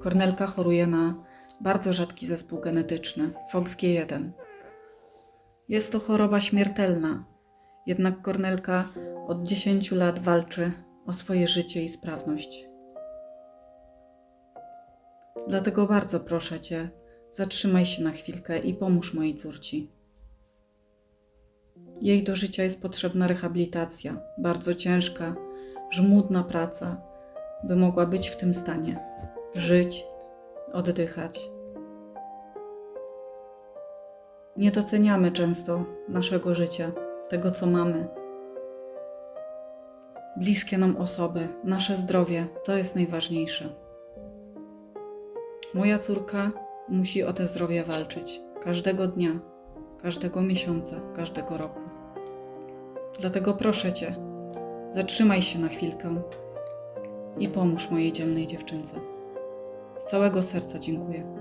Kornelka choruje na bardzo rzadki zespół genetyczny FOXG1. Jest to choroba śmiertelna, jednak Kornelka od 10 lat walczy o swoje życie i sprawność. Dlatego bardzo proszę Cię, zatrzymaj się na chwilkę i pomóż mojej córci. Jej do życia jest potrzebna rehabilitacja, bardzo ciężka, żmudna praca, by mogła być w tym stanie. Żyć, oddychać. Nie doceniamy często naszego życia, tego co mamy. Bliskie nam osoby, nasze zdrowie to jest najważniejsze. Moja córka musi o te zdrowie walczyć każdego dnia, każdego miesiąca, każdego roku. Dlatego proszę cię, zatrzymaj się na chwilkę i pomóż mojej dzielnej dziewczynce. Z całego serca dziękuję.